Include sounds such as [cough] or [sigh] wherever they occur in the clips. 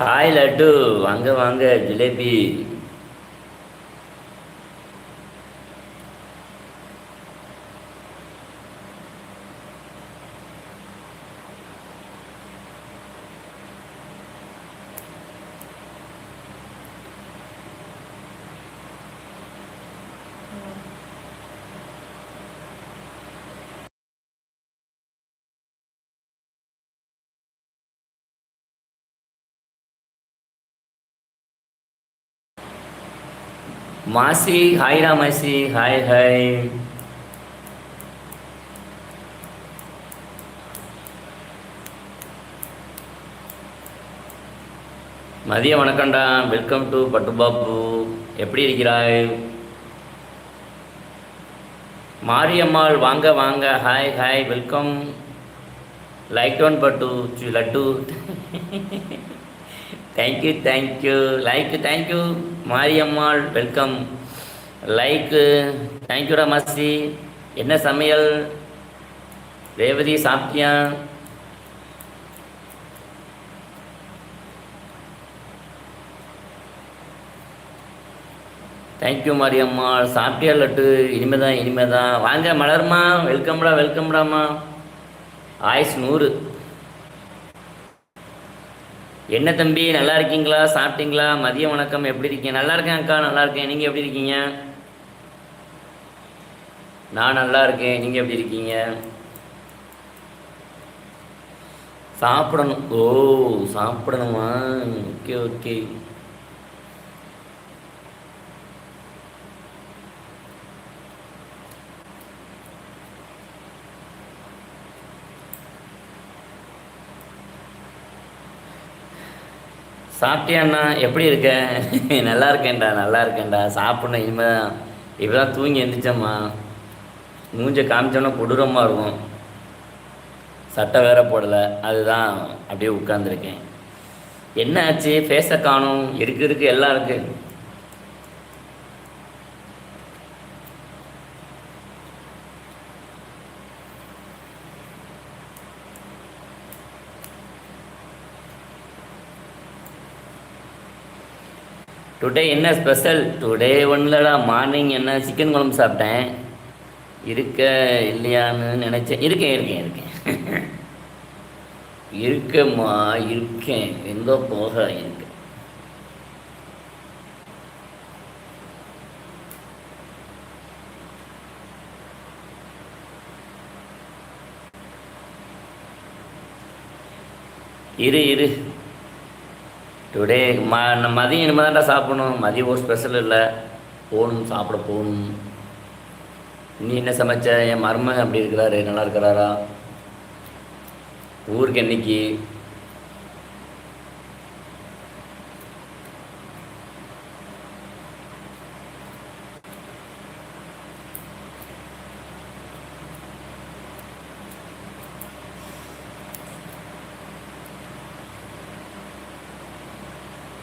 Hi Laddu வாங்க வாங்க Jilebi. Masi hi Ramasi hi hi. மதிய வணக்கம்டா. வெல்கம் டு பட்டுபாப்பு எப்படி இருக்கிறாய்? மாரியம்மாள் வாங்க வாங்க. Hi hi welcome like tone Pattu Laddu. Thank you thank you like thank you Mariyammal welcome like தேங்க்யூடா Masi. என்ன சமையல்? ரேவதி சாப்பிட்டியா? தேங்க்யூ மாரியம்மா சாப்பிட்டியா லட்டு? இனிமே தான் இனிமே தான் வாங்க மலர்மா வெல்கம்டா வெல்கம்டாம்மா ஆயுஸ் நூறு. என்ன தம்பி நல்லா இருக்கீங்களா? சாப்பிட்டீங்களா? மதிய வணக்கம். எப்படி இருக்கீங்க? நல்லா இருக்கேன் அக்கா நல்லா இருக்கேன். நீங்கள் எப்படி இருக்கீங்க? நான் நல்லா இருக்கேன். நீங்கள் எப்படி இருக்கீங்க? சாப்பிடணும். ஓ சாப்பிடணுமா? Okay okay. சாப்பிட்டியாண்ணா எப்படி இருக்க? நல்லா இருக்கேன்டா நல்லா இருக்கேன்டா. சாப்பிட்ணும் இனிமே தான் இப்போ தான் தூங்கி எழுந்திரிச்சம்மா மூஞ்ச காமிச்சோன்னா கொடூரமாக இருக்கும். சட்டை வேற போடலை. அதுதான் அப்படியே உட்காந்துருக்கேன் என்ன ஆச்சு? ஃபேஸை காணும். இருக்கு இருக்கு எல்லாம் இருக்கு. டுடே என்ன ஸ்பெஷல் டுடே ஒன்றுலடா மார்னிங் என்ன? சிக்கன் குழம்பு சாப்பிட்டேன். இருக்க இல்லையான்னு நினச்சேன். இருக்கேன் இருக்கேன் இருக்கேன். [laughs] இருக்கேம்மா இருக்கேன். எங்கே போக இருக்கு இரு இரு. டுடே ம நான் மதியம் இனிமேல் தான்டா சாப்பிடணும். மதியம் ஒரு ஸ்பெஷல் இல்லை. போகணும் சாப்பிட போகணும். நீ என்ன சமைச்ச? என் மருமகன் அப்படி இருக்கிறாரு நல்லா இருக்கிறாரா? ஊருக்கு என்னைக்கு?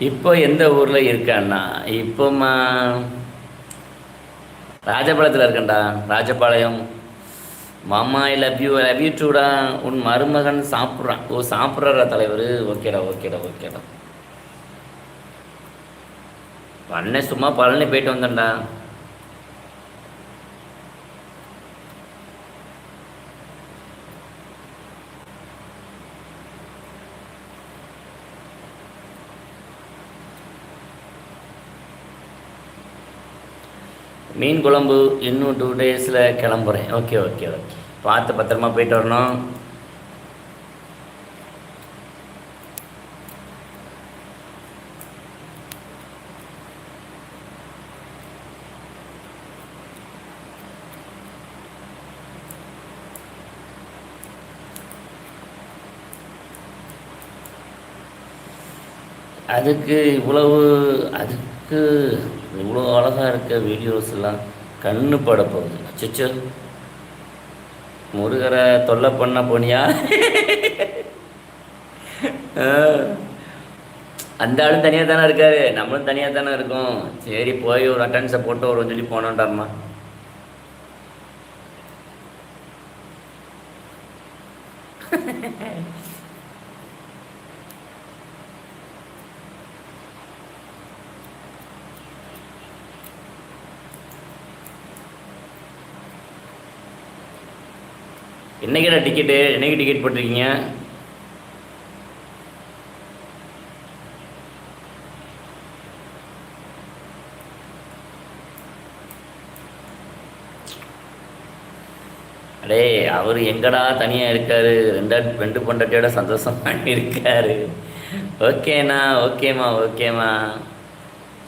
இப்போ எந்த ஊரில் இருக்கான்னா இப்போமா ராஜபாளையத்தில் இருக்கேன்டா. ராஜபாளையம். மாமா I love you love you Doda உன் மருமகன் சாப்பிட்றான். ஓ சாப்பிட்றா தலைவர்? ஓகேடா ஓகேடா ஓகேடா. அண்ணன் சும்மா பழனி போயிட்டு வந்தேன்டா. மீன் குழம்பு இன்னும் டூ டேஸில் கிளம்புறேன். ஓகே ஓகே ஓகே பார்த்து பத்திரமா போயிட்டு வரணும். அதுக்கு இவ்வளவு அதுக்கு அழகாக இருக்க வீடியோஸ் எல்லாம் கண்ணு பட போகுது. அச்சோ முருகரை தொல்லை பண்ண போனியா? அந்த ஆளும் தனியாக தானே இருக்காரு. நம்மளும் தனியாக தானே இருக்கோம். சரி போய் ஒரு அட்டன்ஸை போட்டு ஒரு சொல்லி போனோண்டாம்மா என்னைக்கிடா டிக்கெட்டு என்னைக்கு டிக்கெட் போட்டிருக்கீங்க? அடே அவர் எங்கடா தனியாக இருக்கார்? ரெண்டா ரெண்டு பொண்டாட்டியோட சந்தோஷமாக இருக்காரு ஓகேண்ணா ஓகேம்மா ஓகேம்மா.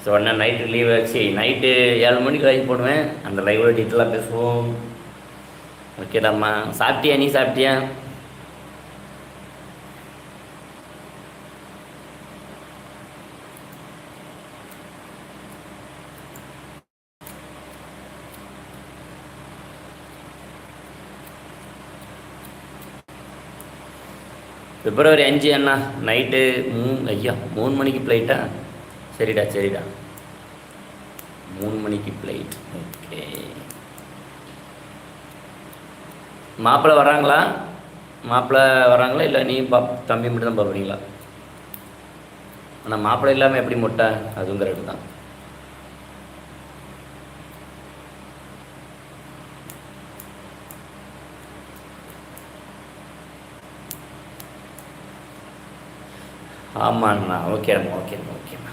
ஸோ அண்ணா நைட்டு லீவ் ஆச்சு. நைட்டு ஏழு மணிக்கு லைவ் போடுவேன். அந்த லைவோட டீட்டெயிலாக பேசுவோம். ஓகேடாம்மா சாப்பிட்டியா நீ சாப்பிட்டியா? பிப்ரவரி அஞ்சு அண்ணா நைட்டு மூணு ஐயா மூணு மணிக்கு ஃப்ளைட்டா சரிடா சரிடா. மூணு மணிக்கு ஃப்ளைட் ஓகே மாப்பிள்ளை வராங்களா மாப்பிள்ளை வராங்களா இல்லை நீ பா தம்பி மட்டும் தான் பார்ப்பீங்களா? ஆனால் மாப்பிள்ளை இல்லாமல் எப்படி முட்டை? அதுவும் கரெக்டு தான். ஆமாண்ணா ஓகேம்மா ஓகேம்மா ஓகேம்மா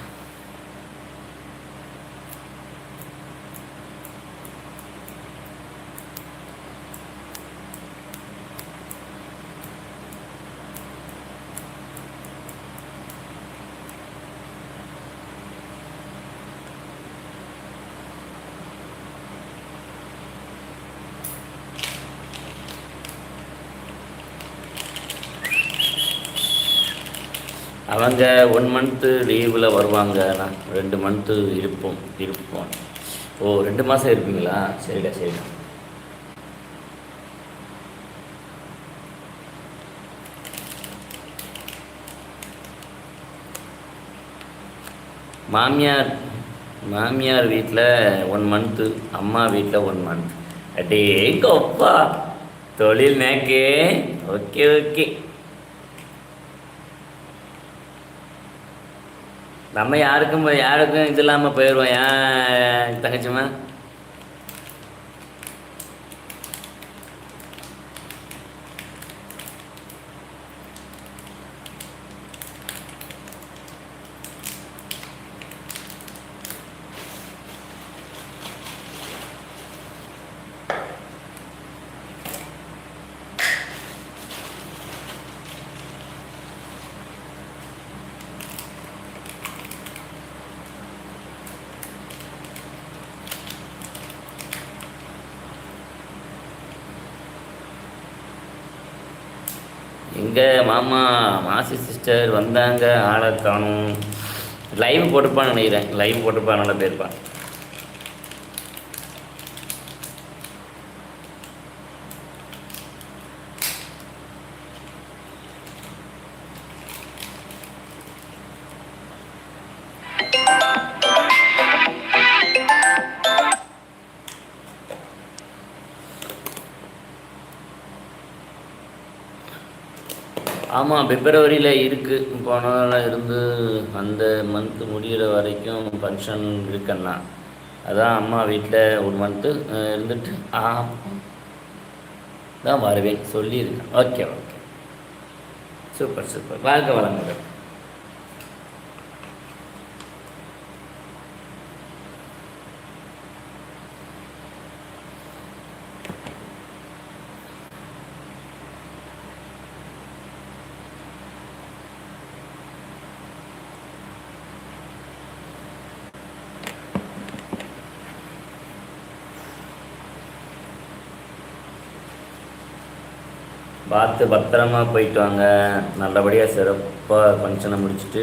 அவங்க ஒன் மந்த்து லீவில் வருவாங்க நான் ரெண்டு மந்த்து இருப்போம் இருப்போம். ஓ ரெண்டு மாதம் இருப்பீங்களா? சரிடா சரிடா. மாமியார் மாமியார் வீட்டில் ஒன் மந்த்து அம்மா வீட்டில் ஒன் மந்த் அடே அப்பா தொழில் மேக்கே. Okay okay. நம்ம யாருக்கும் யாருக்கும் இது இல்லாமல் போயிடுவோம் ஏன் தங்கச்சிம்மா? எங்கே மாமா மாசி சிஸ்டர் வந்தாங்க ஆளை காணும். லைவ் போட்டுப்பான்னு நினைக்கிறேன். லைவ் போட்டுப்பான் நல்லா போயிருப்பான் ஆமாம் பிப்ரவரியில் இருக்குது போனதில் இருந்து அந்த மந்த்து முடிகிற வரைக்கும் ஃபங்க்ஷன் இருக்கண்ணா அதான் அம்மா வீட்டில் ஒரு மந்த்து இருந்துட்டு ஆ தான் வருவேன். சொல்லியிருக்கேன். ஓகே ஓகே சூப்பர் சூப்பர் வாழ்க்கை வளமுடன். பார்த்து பத்திரமா போயிட்டு வாங்க. நல்லபடியாக சிறப்பாக ஃபங்க்ஷனை முடிச்சுட்டு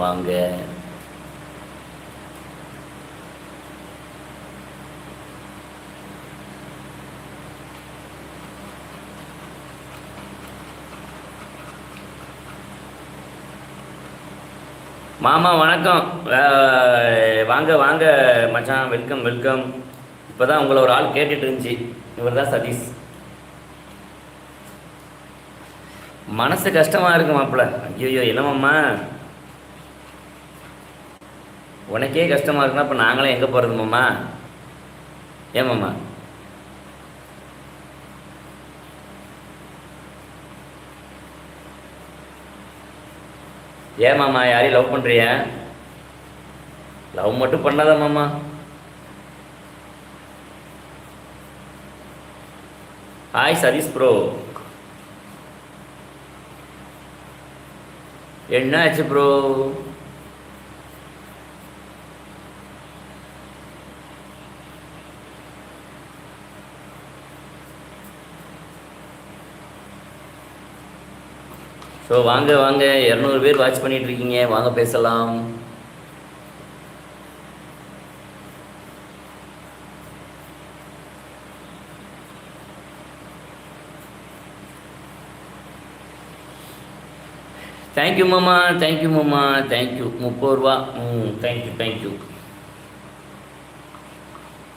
வாங்க. மாமா வணக்கம். வாங்க வாங்க மச்சான். Welcome welcome. இப்போ தான் உங்களை ஒரு ஆள் கேட்டுட்டு இருந்துச்சு. இவர் தான் சதீஷ். மனசு கஷ்டமாக இருக்கு மாப்பிள்ள. ஐயோ என்னமாம்மா? உனக்கே கஷ்டமாக இருக்குன்னா இப்போ நாங்களே எங்கே போகிறது ஏமாம்மா ஏமாம்மா யாரையும் லவ் பண்ணுறியா லவ் மட்டும் பண்ணாதம்மாம்மா ஹாய் சதீஷ் ப்ரோ என்ன ஆச்சு ப்ரோ ஸோ வாங்க வாங்க. இரநூறு பேர் வாட்ச் பண்ணிட்டு இருக்கீங்க. வாங்க பேசலாம். தேங்க்யூ மாமா தேங்க்யூ மாமா தேங்க்யூ முப்பது ரூபா ம் தேங்க்யூ தேங்க்யூ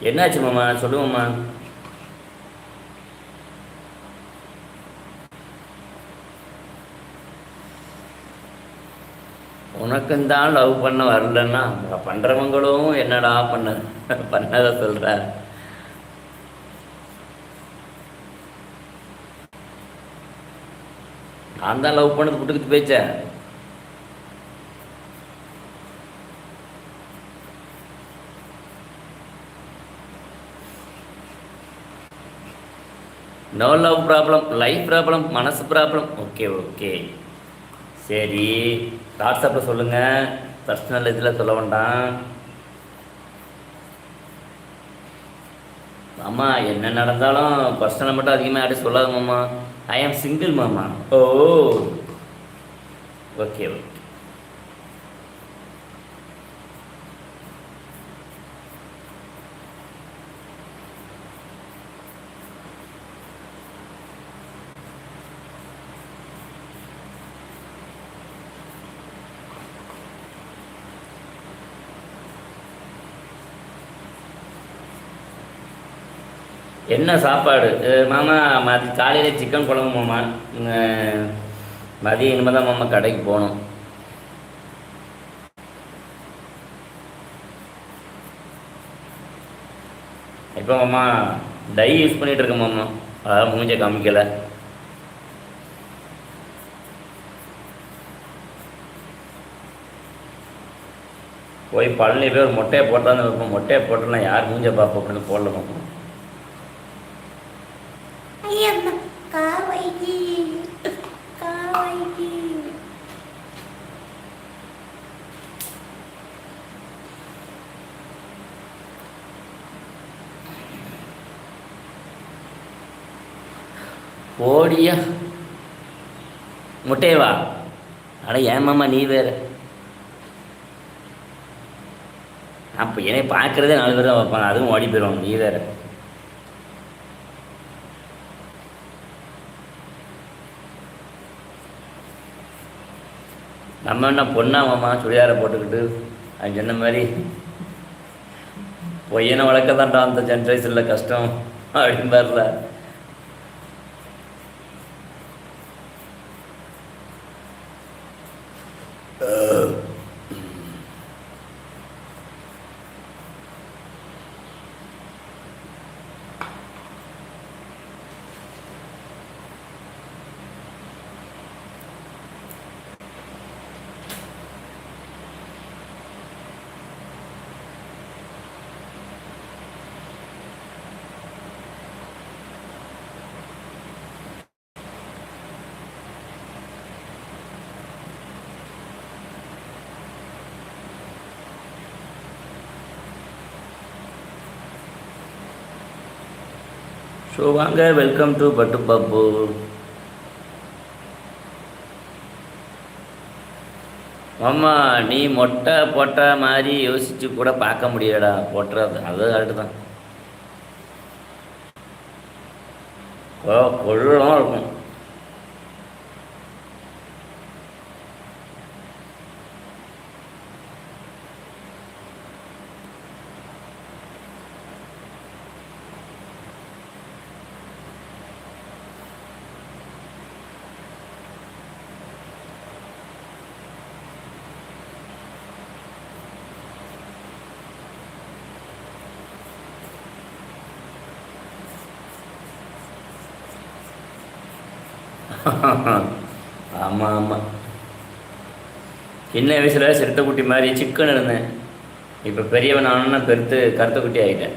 என்னாச்சு மாமா சொல்லுவோம்மா உனக்குந்தான் லவ் பண்ண வரலன்னா பண்ணுறவங்களும் என்னடா பண்ண பண்ணதை சொல்கிற நான் தான் லவ் பண்ணது புட்டுக்கு போயிச்சேன் no love problem life problem மனசு ப்ராப்ளம் ஓகே ஓகே சரி வாட்ஸ்அப்பில் சொல்லுங்கள் பர்சனல் இதில் சொல்ல வேண்டாம். மாமா என்ன நடந்தாலும் பர்சனலை மட்டும் அதிகமாக யார்ட்டும் சொல்லாத மாமா. ஐ ஆம் சிங்கிள் மாமா. ஓ. ஓகே ஓகே என்ன சாப்பாடு? மாமா மதி காலையில் சிக்கன் குழம்பு மாமா. மதியம் இனிமேல் தான் மாமா கடைக்கு போகணும். இப்போ மாமா டை யூஸ் பண்ணிகிட்டு இருக்கேன் மாமா? அதான் மூஞ்ச காமிக்கலை. போய் பழனி போய் ஒரு மொட்டையை போட்டான்னு இருப்போம் மொட்டையை போட்டோம்னா யார் மூஞ்ச பார்ப்போம் அப்படின்னு போடல பார்ப்போம் முட்டையவா? அட ஏமாம்மா நீ வேற. அப்போ என்னை பார்க்குறதே நாலு பேர் தான் வைப்பாங்க அதுவும் ஓடி போயிடுவாங்க. நீ வேற. நம்ம என்ன பொண்ணாமாம்மா சுடிதாரை போட்டுக்கிட்டு அது சொன்ன மாதிரி பொய்யனை வளர்க்க தான்டா அந்த ஜென்ரேஷனில் கஷ்டம் அப்படின்னு பாருல ஸோ வாங்க வெல்கம் டு பட்டு பாப்பு மாமா நீ மொட்டை போட்ட மாதிரி யோசிச்சு கூட பார்க்க முடியலடா. போட்டுறது அது கரெக்டு தான் ஓ கொள்ளலாம் இருக்கும். [laughs] ஆமாம் ஆமாம் சின்ன வயசில் சிறுத்தை குட்டி மாதிரி சிக்கன் இருந்தேன். இப்போ பெரியவன் ஆனோன்னா பெருத்து கருத்த குட்டி ஆகிட்டேன்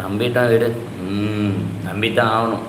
நம்பிட்டான் வீடு. ம் நம்பித்தான் ஆகணும்.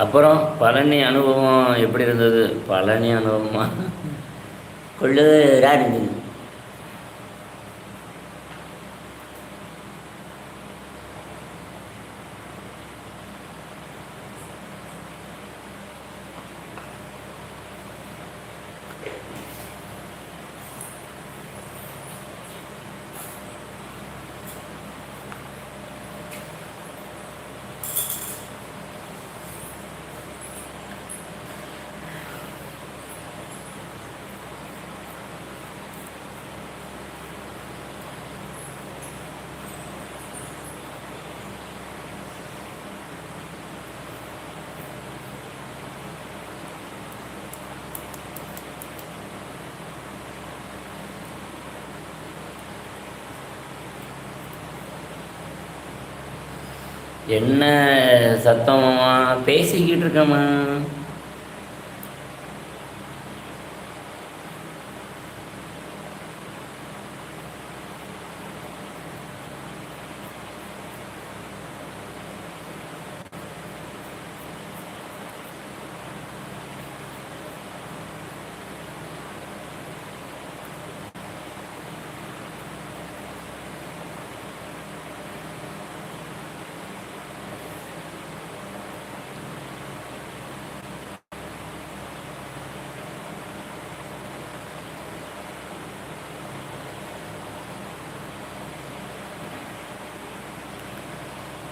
அப்புறம் பழனி அனுபவம் எப்படி இருந்தது? பழனி அனுபவமா? கொள்ளுதா இருந்தது என்ன சத்தமாமா பேசிக்கிட்டு இருக்கம்மா?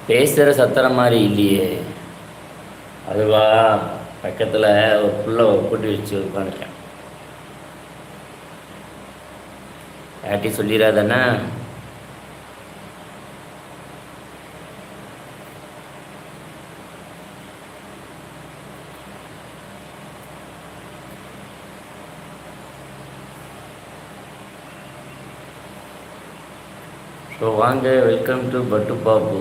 பேசுகிற சத்திரம் மாதிரி இல்லையே. அதுவா பக்கத்தில் ஒரு புள்ள கூட்டி வச்சு உட்காந்துருக்கேன் யார்ட்டி சொல்லிடாதானே ஸோ வாங்க வெல்கம் டு பட்டு பாபு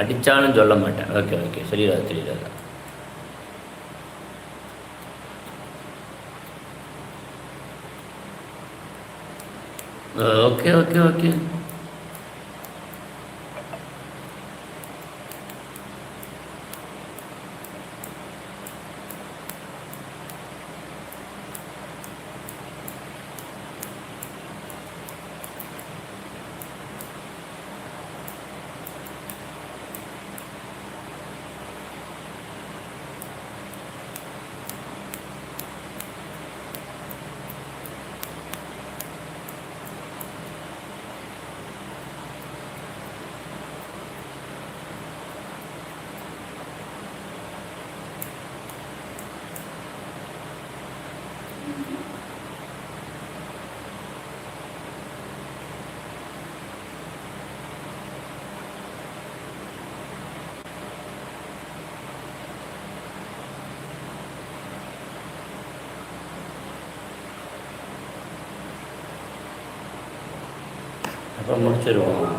அடித்தாலும் சொல்ல மாட்டேன். ஓகே ஓகே சொல்லிடாது சொல்லிடாது. ஓகே ஓகே ஓகே அப்புறம் முடிச்சிருவோம் என்னாச்சு